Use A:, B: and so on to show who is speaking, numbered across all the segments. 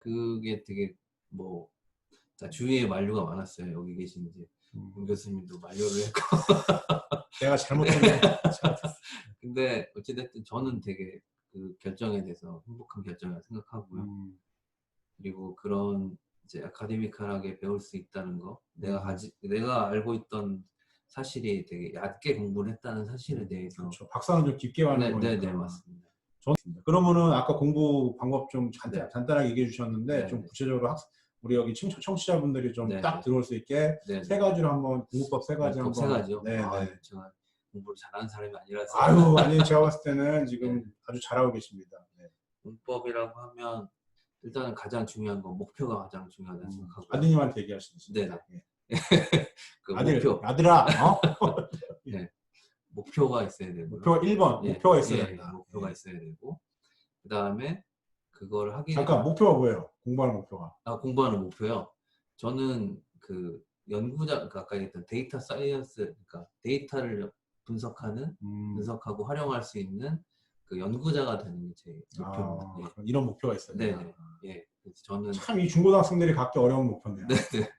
A: 그게 되게 뭐 자, 주위에 만류가 많았어요. 여기 계신 이제
B: 음.
A: 문 교수님도 만류를 했고.
B: 내가 잘못했네.
A: 근데 어찌됐든 저는 되게 그 결정에 대해서 행복한 결정이라고 생각하고요.
B: 음.
A: 그리고 그런 이제 아카데미컬하게 배울 수 있다는 거,
B: 음.
A: 내가 가지, 내가 알고 있던 사실이 되게 얕게 공부를 했다는 사실에 대해서.
B: 그렇죠. 박사는 좀 깊게 가는
A: 네,
B: 거니까.
A: 네, 네, 맞습니다.
B: 좋습니다. 그러면은 아까 공부 방법 좀 간단,
A: 네.
B: 간단하게 얘기해 주셨는데
A: 네,
B: 좀
A: 네.
B: 구체적으로 학, 우리 여기 청, 청취자분들이 좀
A: 네,
B: 딱
A: 네.
B: 들어올 수 있게
A: 네,
B: 세 가지로 한번 공부법 세 가지
A: 꼭
B: 한번
A: 세 가지요.
B: 네,
A: 아,
B: 네.
A: 제가 공부를 잘하는 사람이 아니라서.
B: 아유 아니 제가 봤을 때는 지금
A: 네.
B: 아주 잘하고 계십니다. 네.
A: 문법이라고 하면 일단은 가장 중요한 건 목표가 가장 중요하다고
B: 음,
A: 생각하고.
B: 아드님한테 얘기하시듯이.
A: 네, 네.
B: 예.
A: 그
B: 아들,
A: 목표,
B: 아들아, 어?
A: 목표가 있어야 되고.
B: 목표가 1번,
A: 예,
B: 목표가 있어야
A: 예,
B: 된다.
A: 목표가
B: 예.
A: 있어야 되고. 그 다음에 그걸 하기
B: 잠깐 목표가 뭐예요? 공부하는 목표가.
A: 아, 공부하는 목표요. 저는 그 연구자, 그러니까 아까 얘기했던 데이터 사이언스, 그러니까 데이터를 분석하는,
B: 음,
A: 분석하고 활용할 수 있는 그 연구자가 되는 게 제 목표입니다.
B: 아, 그럼 이런 목표가 있어야
A: 네. 네. 예. 저는
B: 참 이 중고등학생들이 갖기 어려운 목표인데요.
A: 네, 네. 네.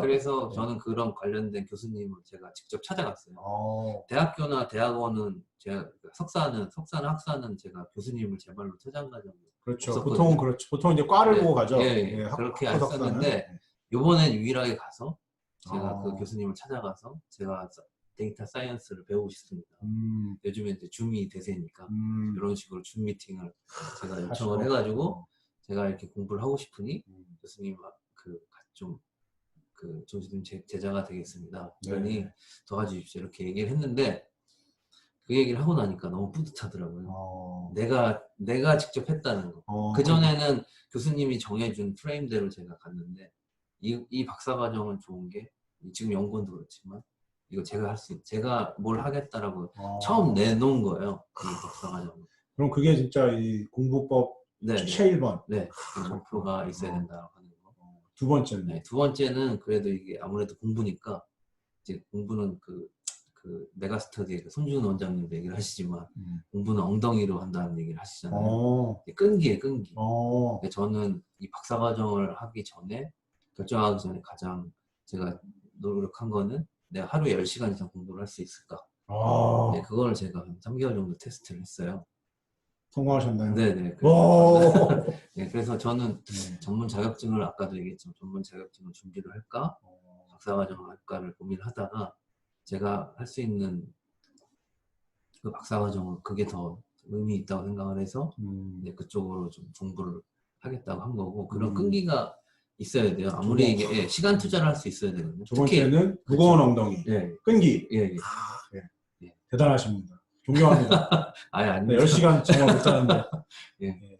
A: 그래서 저는 그런 관련된 교수님을 제가 직접 찾아갔어요.
B: 어,
A: 대학교나 대학원은 제가 석사는 석사나 학사는 제가 교수님을 제 발로 찾아간 과정이
B: 그렇죠.
A: 없었거든요.
B: 보통 그렇죠. 보통 이제 과를
A: 네.
B: 보고 가죠.
A: 예, 예.
B: 학-
A: 그렇게
B: 석사는.
A: 했었는데
B: 네.
A: 이번엔 유일하게 가서 제가
B: 아.
A: 그 교수님을 찾아가서 제가 사- 데이터 사이언스를 배우고 싶습니다.
B: 음,
A: 요즘에 이제 줌이 대세니까
B: 음,
A: 이런 식으로 줌 미팅을 제가
B: 하시고.
A: 요청을 해가지고 제가 이렇게 공부를 하고 싶으니
B: 음,
A: 교수님 그좀 그 조수님 제자가 되겠습니다. 그러니
B: 네.
A: 도와주십시오 이렇게 얘기를 했는데 그 얘기를 하고 나니까 너무 뿌듯하더라고요.
B: 어,
A: 내가 내가 직접 했다는 거.
B: 어,
A: 그 전에는 교수님이 정해준 프레임대로 제가 갔는데 이, 이 박사 과정은 좋은 게 지금 연구원도 그렇지만 이거 제가 할 수, 제가 뭘 하겠다라고
B: 어.
A: 처음 내놓은 거예요. 이 박사 과정.
B: 그럼 그게 진짜 이 공부법
A: 네, 네.
B: 최 1번.
A: 네, 그 목표가 있어야 된다고 하는 거.
B: 두 번째는
A: 네, 두 번째는 그래도 이게 아무래도 공부니까 이제 공부는 그, 그 메가스터디의 그 손준 원장님도 얘기를 하시지만
B: 음.
A: 공부는 엉덩이로 한다는 얘기를 하시잖아요.
B: 어,
A: 끈기에 끈기.
B: 어,
A: 근데 저는 이 박사과정을 하기 전에 결정하기 전에 가장 제가 노력한 거는 내가 하루에 10시간 이상 공부를 할 수 있을까?
B: 어,
A: 네, 그걸 제가 한 3개월 정도 테스트를 했어요.
B: 성공하셨나요?
A: 네네.
B: 오,
A: 네, 그래서 저는
B: 네.
A: 전문 자격증을 아까도 얘기했지만 전문 자격증을 준비를 할까?
B: 어,
A: 박사과정을 할까를 고민하다가 제가 할 수 있는 그 박사과정은 그게 더 의미 있다고 생각을 해서
B: 음,
A: 네, 그쪽으로 좀 공부를 하겠다고 한 거고 그런
B: 음.
A: 끈기가 있어야 돼요. 아무리 이게 예, 시간 투자를 할 수 있어야 되거든요.
B: 두 번째는 무거운 엉덩이,
A: 예,
B: 끈기.
A: 예, 예.
B: 아, 예.
A: 예.
B: 대단하십니다. 존경합니다.
A: 아예 안
B: 네,
A: 돼요.
B: 10시간 정말 못하는데.
A: 예.
B: 예,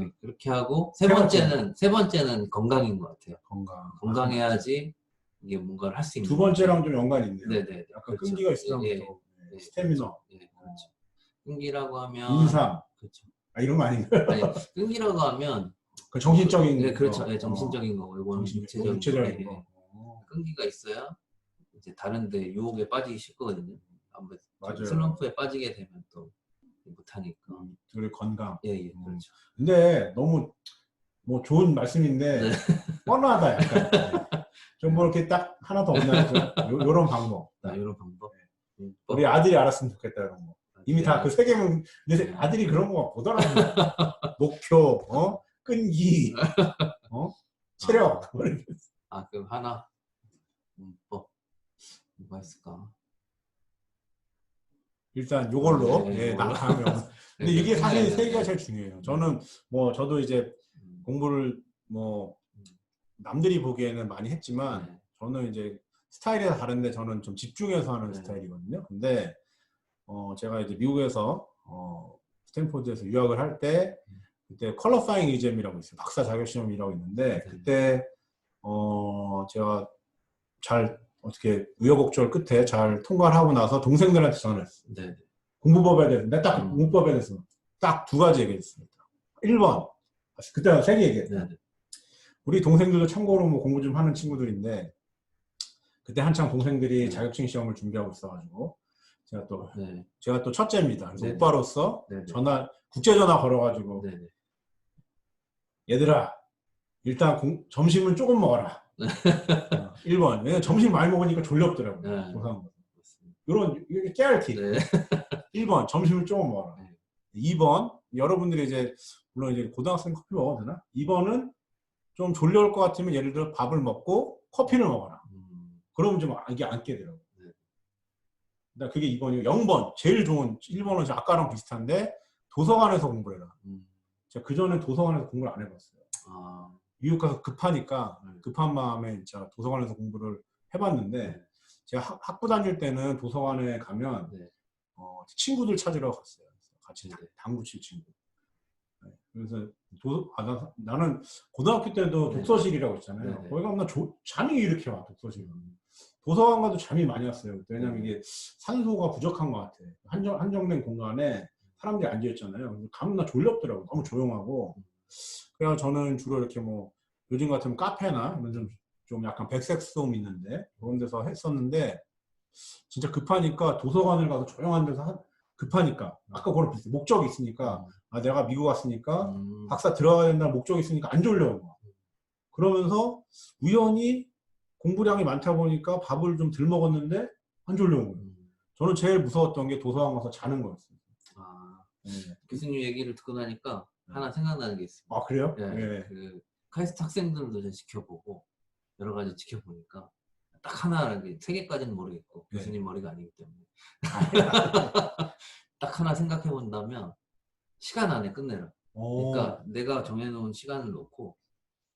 A: 예, 그렇게 하고
B: 세세 번째.
A: 번째는 세 번째는 건강인 것 같아요.
B: 건강.
A: 건강해야지 이게 뭔가를 할 수 있는.
B: 두 번째랑 좀 연관이 있네요.
A: 네, 네,
B: 약간
A: 그렇죠.
B: 끈기가 있으면
A: 예,
B: 또
A: 예,
B: 스태미너,
A: 예, 그렇죠. 끈기라고 하면
B: 인상,
A: 그렇죠.
B: 아, 이런 거 아닌가요?
A: 아니 끈기라고 하면
B: 그 정신적인
A: 네, 그렇죠.
B: 거.
A: 예, 정신적인 거고 이거는
B: 정신-
A: 육체적인,
B: 육체적인
A: 거.
B: 거.
A: 예, 예.
B: 어,
A: 끈기가 있어야 이제 다른데 유혹에 빠지기 쉽거든요. 아무래도
B: 맞아요.
A: 슬럼프에 빠지게 되면 또 못하니까.
B: 음, 그리고 건강.
A: 예, 예,
B: 음.
A: 그렇죠.
B: 근데 너무 뭐 좋은 말씀인데
A: 네.
B: 뻔하다 약간. 좀뭐 이렇게 딱 하나 더 없나요? 요, 요런 방법.
A: 아, 이런 방법. 음,
B: 네. 우리 아들이 알았으면 좋겠다 이런 거. 이미 다 그 세 개면 근데 아들이 그런 거 보더라고요. 목표, 어, 끈기, 어, 체력.
A: 아, 그럼 하나. 문법. 뭐가 있을까?
B: 일단 요걸로
A: 네,
B: 예. 나가면. 근데
A: 네,
B: 이게
A: 네,
B: 사실
A: 네,
B: 세
A: 네.
B: 개가 제일 중요해요. 저는 뭐 저도 이제
A: 음,
B: 공부를 뭐 남들이 보기에는 많이 했지만
A: 네.
B: 저는 이제 스타일이 다른데 저는 좀 집중해서 하는
A: 네.
B: 스타일이거든요. 근데 어 제가 이제 미국에서 어 스탠포드에서 유학을 할 때 그때 컬러파잉 이점이라고 있어요. 박사 자격 시험이라고 있는데
A: 네.
B: 그때 어 제가 잘 어떻게 우여곡절 끝에 잘 통과를 하고 나서 동생들한테 전화를 했어요.
A: 네. 네.
B: 공부법에 대해서 내딱
A: 음.
B: 공부법에 대해서 딱 두 가지 얘기했습니다. 1번 그때 세개 얘기했어요.
A: 네. 네.
B: 우리 동생들도 참고로 뭐 공부 좀 하는 친구들인데 그때 한창 동생들이
A: 네.
B: 자격증 시험을 준비하고 있어가지고 제가 또
A: 네.
B: 제가 또 첫째입니다. 그래서
A: 네.
B: 오빠로서
A: 네. 네.
B: 전화 국제 전화 걸어가지고
A: 네. 네.
B: 얘들아 일단 공- 점심은 조금 먹어라. 어, 1번. 왜냐면 점심 많이 먹으니까 졸렵더라고요.
A: 네.
B: 거.
A: 그렇습니다.
B: 이런 이게 깨알 팁.
A: 네.
B: 1번 점심을 조금 먹어라.
A: 네.
B: 2번 여러분들이 이제 물론 이제 고등학생 커피 먹어도 되나? 2번은 좀 졸려올 것 같으면 예를 들어 밥을 먹고 커피를 먹어라.
A: 음,
B: 그러면 좀 이게 안 깨더라고.
A: 네.
B: 나 그게 2번이고 0번 제일 좋은 1번은 아까랑 비슷한데 도서관에서 공부를 해라.
A: 음.
B: 제가 그 전에 도서관에서 공부를 안 해봤어요.
A: 아,
B: 미국 가서 급하니까
A: 네.
B: 급한 마음에 진짜 도서관에서 공부를 해봤는데
A: 네.
B: 제가 학, 학부 다닐 때는 도서관에 가면
A: 네.
B: 어, 친구들 찾으러 갔어요. 같이
A: 네.
B: 당구 칠 친구. 네. 그래서 도, 아, 나, 나는 고등학교 때도
A: 네.
B: 독서실이라고 했잖아요.
A: 네, 네.
B: 거기 가면 나 조- 잠이 이렇게 와 독서실. 도서관 가도 잠이 많이 왔어요. 왜냐면
A: 네.
B: 이게 산소가 부족한 것 같아. 한정, 한정된 공간에 사람들이 앉아 있잖아요. 가면 나 졸렵더라고. 너무 조용하고. 그래서 저는 주로 이렇게 뭐 요즘 같으면 카페나 이런 좀, 좀 약간 백색 수음 있는데 그런 데서 했었는데 진짜 급하니까 도서관을 가서 조용한 데서 한- 급하니까 아까 그거랑 비슷해 목적이 있으니까 아 내가 미국 왔으니까
A: 음,
B: 박사 들어가야 된다는 목적이 있으니까 안 거야 그러면서 우연히 공부량이 많다 보니까 밥을 좀 덜 먹었는데 안 졸려온 거예요
A: 음.
B: 저는 제일 무서웠던 게 도서관 가서 자는 거였어요
A: 아,
B: 네.
A: 교수님 얘기를 듣고 나니까
B: 네.
A: 하나 생각나는 게 있습니다.
B: 아 그래요?
A: 예,
B: 네.
A: 그 카이스트 학생들도 좀 지켜보고 여러 가지 지켜보니까 딱 하나 세 개까지는 모르겠고
B: 네.
A: 교수님 머리가 아니기 때문에 딱 하나 생각해 본다면 시간 안에 끝내라.
B: 어,
A: 그러니까 내가 정해놓은 시간을 놓고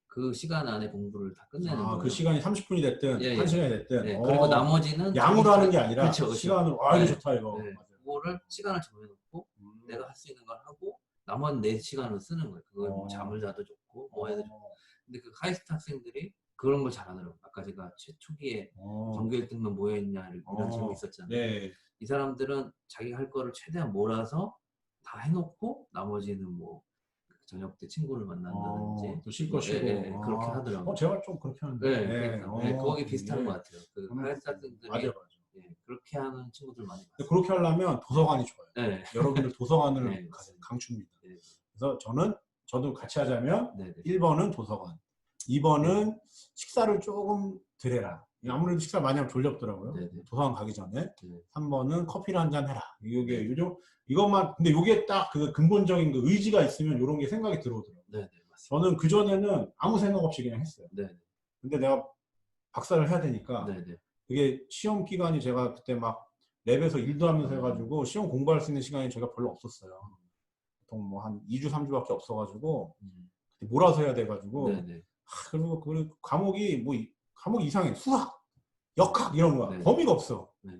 A: 그 시간 안에 공부를 다 끝내는
B: 아,
A: 거예요.
B: 그 시간이 30분이 됐든
A: 예, 예.
B: 1시간이 됐든
A: 네,
B: 어,
A: 그리고 나머지는
B: 양으로 하는 게 아니라
A: 그렇죠, 그렇죠.
B: 시간으로 아 이거
A: 네.
B: 좋다 이거
A: 네.
B: 맞아요.
A: 그거를 시간을 정해놓고
B: 음.
A: 내가 할 수 있는 걸 하고 나머지 내 시간을 쓰는 거예요. 그걸 뭐
B: 어.
A: 잠을 자도 좋고 뭐 해도 좋고.
B: 어,
A: 근데 그 카이스트 학생들이 그런 걸 잘하더라고요. 아까 제가 최- 초기에
B: 어.
A: 전교 1등만 모여있냐 이런
B: 어.
A: 질문 있었잖아요.
B: 네.
A: 이 사람들은 자기가 할 거를 최대한 몰아서 다 해놓고 나머지는 뭐 저녁 때 친구를 만난다든지
B: 어, 또쉴 거 쉬고.
A: 예, 예, 예, 그렇게
B: 아.
A: 하더라고요.
B: 어, 제가 좀 그렇게 하는데.
A: 네, 네,
B: 어,
A: 거기 비슷한
B: 예.
A: 것 같아요. 그 학생들이
B: 맞아요, 맞아요.
A: 예, 그렇게 하는 친구들 많이 봤어요.
B: 그렇게 하려면 도서관이 좋아요.
A: 네,
B: 여러분들 도서관을
A: 네.
B: 강추입니다.
A: 네,
B: 그래서 저는 저도 같이 하자면
A: 네, 네.
B: 1번은 도서관, 2번은 식사를 조금 덜 해라. 아무래도 식사 많이 하면 졸렵더라고요.
A: 네, 네.
B: 도서관 가기 전에.
A: 네.
B: 3번은 커피를 한 잔 해라. 이게
A: 네.
B: 요즘 이것만 근데 이게 딱 그 근본적인 그 의지가 있으면 이런 게 생각이 들어오더라고요.
A: 네, 네.
B: 저는 그 전에는 아무 생각 없이 그냥 했어요.
A: 네, 네,
B: 근데 내가 박사를 해야 되니까
A: 네, 네.
B: 그게 시험 기간이 제가 그때 막 랩에서 일도 하면서
A: 음.
B: 해가지고 시험 공부할 수 있는 시간이 제가 별로 없었어요. 보통 뭐 한 2주, 3주밖에 없어가지고
A: 음,
B: 그때 몰아서 해야 돼가지고
A: 네, 네.
B: 하, 그리고 그 과목이 뭐 이- 과목 이상해 수학, 역학 이런 거야
A: 네.
B: 범위가 없어.
A: 네.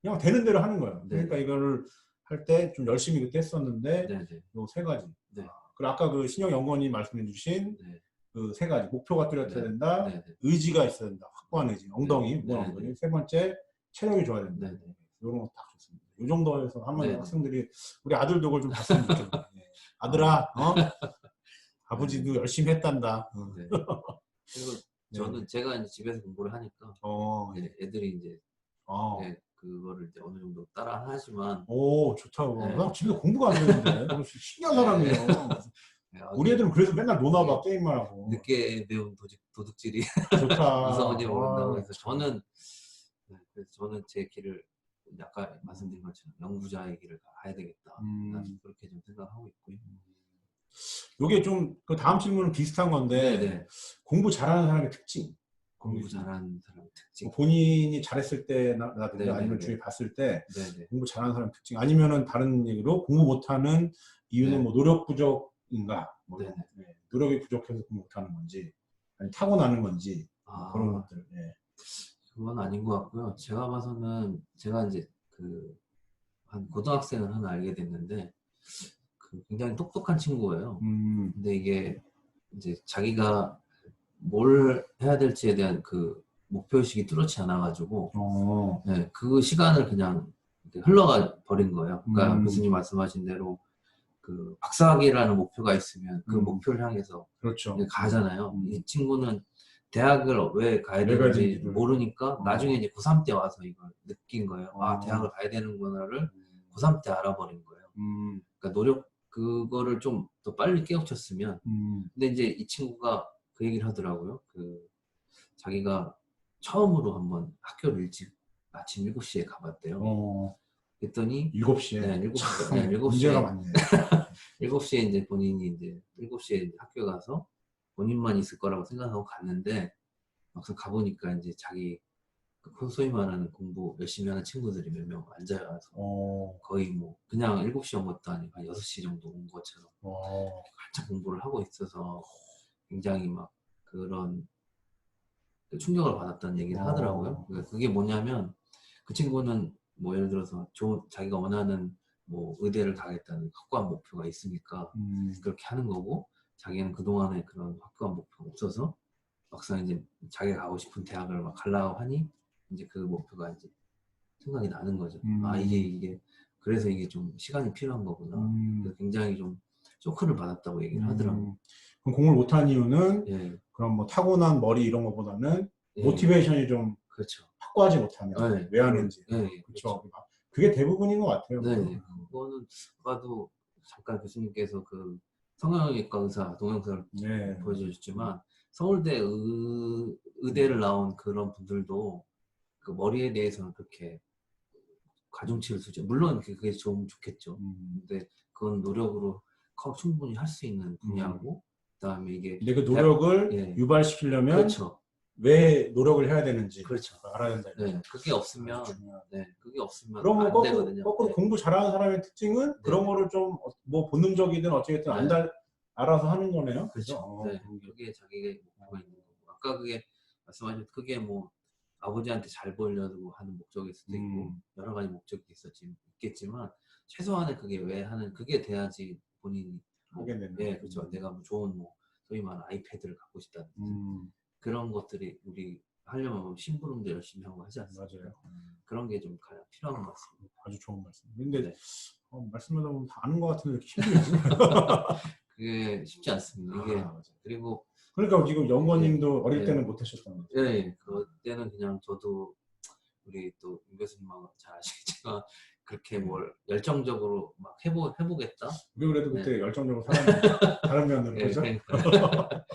B: 그냥 되는 대로 하는 거야.
A: 네.
B: 그러니까 이거를 할 때 좀 열심히 그때 했었는데
A: 네, 네.
B: 요세 가지.
A: 네.
B: 아, 그리고 아까 그 신영 연구원님 말씀해 주신
A: 네.
B: 그세 가지 목표가 뚜렷해야
A: 네.
B: 된다. 의지가 있어야 된다, 확고한 의지, 엉덩이,
A: 네.
B: 엉덩이. 세 번째 체력이 좋아야 된다. 이런 거 딱 좋습니다. 이 정도에서 한번
A: 네.
B: 학생들이 우리 아들도 그걸 좀 봤으면 좋겠네. 예. 아들아, 어? 아버지도 열심히 했단다. 어.
A: 네. 그리고
B: 네.
A: 저는 제가 이제 집에서 공부를 하니까
B: 어,
A: 네, 애들이 이제
B: 어.
A: 네, 그거를 이제 어느 정도 따라 하지만
B: 오, 좋다.
A: 네.
B: 나 집에서 공부가 안 되는데. 너무 신기한 사람이에요.
A: 네,
B: 우리 애들은 그래서 맨날 노나봐,
A: 네.
B: 게임만 하고.
A: 늦게 배운 도둑, 도둑질이
B: 좋다.
A: 무서운지 모른다고
B: 아,
A: 해서 저는 네, 그래서 저는 제 길을 아까 말씀드린 것처럼 연구자의 길을 가야 되겠다.
B: 음.
A: 난 그렇게 좀 생각하고 있고요.
B: 요게 좀, 그 다음 질문은 비슷한 건데,
A: 네, 네.
B: 공부 잘하는 사람의 특징.
A: 공부 잘하는 사람 특징.
B: 뭐 본인이 잘했을 때라든가
A: 네, 네,
B: 아니면
A: 네.
B: 주위 봤을 때
A: 네, 네.
B: 공부 잘하는 사람 특징 아니면은 다른 얘기로 공부 못하는 이유는
A: 네.
B: 뭐 노력 부족인가 뭐. 노력이 부족해서 공부 못하는 건지 아니 타고나는 건지
A: 아,
B: 그런 것들 네.
A: 그건 아닌 것 같고요. 제가 봐서는 제가 이제 그 한 고등학생을 하나 알게 됐는데 그 굉장히 똑똑한 친구예요.
B: 음,
A: 근데 이게 이제 자기가 뭘 해야 될지에 대한 그 목표 의식이 뚜렷지 않아가지고
B: 어,
A: 네, 그 시간을 그냥 흘러가 버린 거예요. 그러니까
B: 음.
A: 교수님 말씀하신 대로 그 박사학위라는 목표가 있으면 그
B: 음.
A: 목표를 향해서
B: 그렇죠.
A: 가잖아요.
B: 음.
A: 이 친구는 대학을 왜 가야
B: 왜 가야
A: 되는지
B: 되는지를.
A: 모르니까
B: 어.
A: 나중에 이제 고3 때 와서 이걸 느낀 거예요. 아,
B: 어.
A: 대학을 가야 되는구나를 고3 때 알아버린 거예요.
B: 음,
A: 그러니까 노력, 그거를 좀 더 빨리 깨우쳤으면.
B: 음,
A: 근데 이제 이 친구가 그 얘기를 하더라고요. 그 자기가 처음으로 한번 학교를 일찍 아침 7시에 가봤대요.
B: 어,
A: 그랬더니
B: 7시에.
A: 네, 일곱 시-
B: 참,
A: 네, 일곱
B: 문제가
A: 시에.
B: 많네.
A: 7시에 이제 본인이 이제 7시에 학교 가서 본인만 있을 거라고 생각하고 갔는데 막상 가보니까 이제 자기 그 소위 말하는 공부 열심히 하는 친구들이 몇 명 앉아서
B: 어,
A: 거의 뭐 그냥 7시 온 것도 아니고 한 6시 정도 온 것처럼
B: 어,
A: 한참 공부를 하고 있어서 굉장히 막 그런 그 충격을 받았다는 얘기를
B: 어.
A: 하더라고요. 그러니까 그게 뭐냐면 그 친구는 뭐 예를 들어서 좋은 자기가 원하는 뭐 의대를 가겠다는 확고한 목표가 있으니까
B: 음,
A: 그렇게 하는 거고 자기는 그동안에 그런 확고한 목표가 없어서 막상 이제 자기가 가고 싶은 대학을 막 가려고 하니 이제 그 목표가 이제 생각이 나는 거죠.
B: 음.
A: 아 이게 이게 그래서 이게 좀 시간이 필요한 거구나.
B: 음,
A: 그래서 굉장히 좀 쇼크를 받았다고 얘기를 하더라고요.
B: 음. 그럼 공부를 못한 이유는
A: 예,
B: 그럼 뭐 타고난 머리 이런 것보다는
A: 예,
B: 모티베이션이 좀
A: 그렇죠.
B: 확고하지 못하면
A: 네.
B: 왜 하는지
A: 예, 예,
B: 그렇죠. 그게 대부분인 것 같아요.
A: 네, 네. 그거는 아까도 잠깐 교수님께서 그 성형외과 의사 동영상을
B: 네.
A: 보여주셨지만 서울대 의, 의대를 나온 그런 분들도 그 머리에 대해서는 그렇게 가중치를 두죠. 물론 그게 그게 좀 좋겠죠.
B: 음.
A: 근데 그건 노력으로 커- 충분히 할 수 있는 분야고 그다음에 이게
B: 근데 그 노력을
A: 예.
B: 유발시키려면
A: 그렇죠.
B: 왜 노력을 해야 되는지
A: 그렇죠.
B: 알아야 된다.
A: 네, 그게 없으면
B: 중요하다.
A: 네, 그게 없으면
B: 그럼
A: 뭐안
B: 거꾸로,
A: 되거든요.
B: 거꾸로
A: 네.
B: 공부 잘하는 사람의 특징은 그런 거를 좀 뭐 본능적이든 어찌됐든
A: 네.
B: 안달 알아서 하는 거네요.
A: 그렇죠.
B: 어,
A: 네,
B: 그런 게.
A: 자기의 목표가 있는 거고. 아까 그게 말씀하신 그게 뭐 아버지한테 잘 보이려고 하는 목적일 수도 있고
B: 음.
A: 여러 가지 목적이 있었지 있겠지만 최소한의 그게 왜 하는 그게 돼야지 본인이 뭐,
B: 하게 되는.
A: 예, 그렇죠. 내가 뭐 좋은 뭐 소위 말하는 아이패드를 갖고 싶다든지
B: 음,
A: 그런 것들이 우리 하려면 뭐 심부름도 열심히 하고 하지 않습니까?
B: 맞아요. 음,
A: 그런 게 좀 가장 필요한 것 같습니다.
B: 아주 좋은 말씀. 근데
A: 네.
B: 어, 말씀하다 보면 다 아는 것 같은데 이렇게 힘들지?
A: 그게 쉽지 않습니다. 이게
B: 아.
A: 그리고
B: 그러니까 지금 연구원님도 어릴
A: 네.
B: 때는 못하셨다는 거죠.
A: 예, 예. 그때는 그냥 저도 우리 또윤 교수님하고 잘 아시겠지만 그렇게 뭘 열정적으로 막 해보 해보겠다.
B: 우리 그래도
A: 네.
B: 그때 열정적으로 살았는데 다른 면으로
A: 예,
B: 그죠?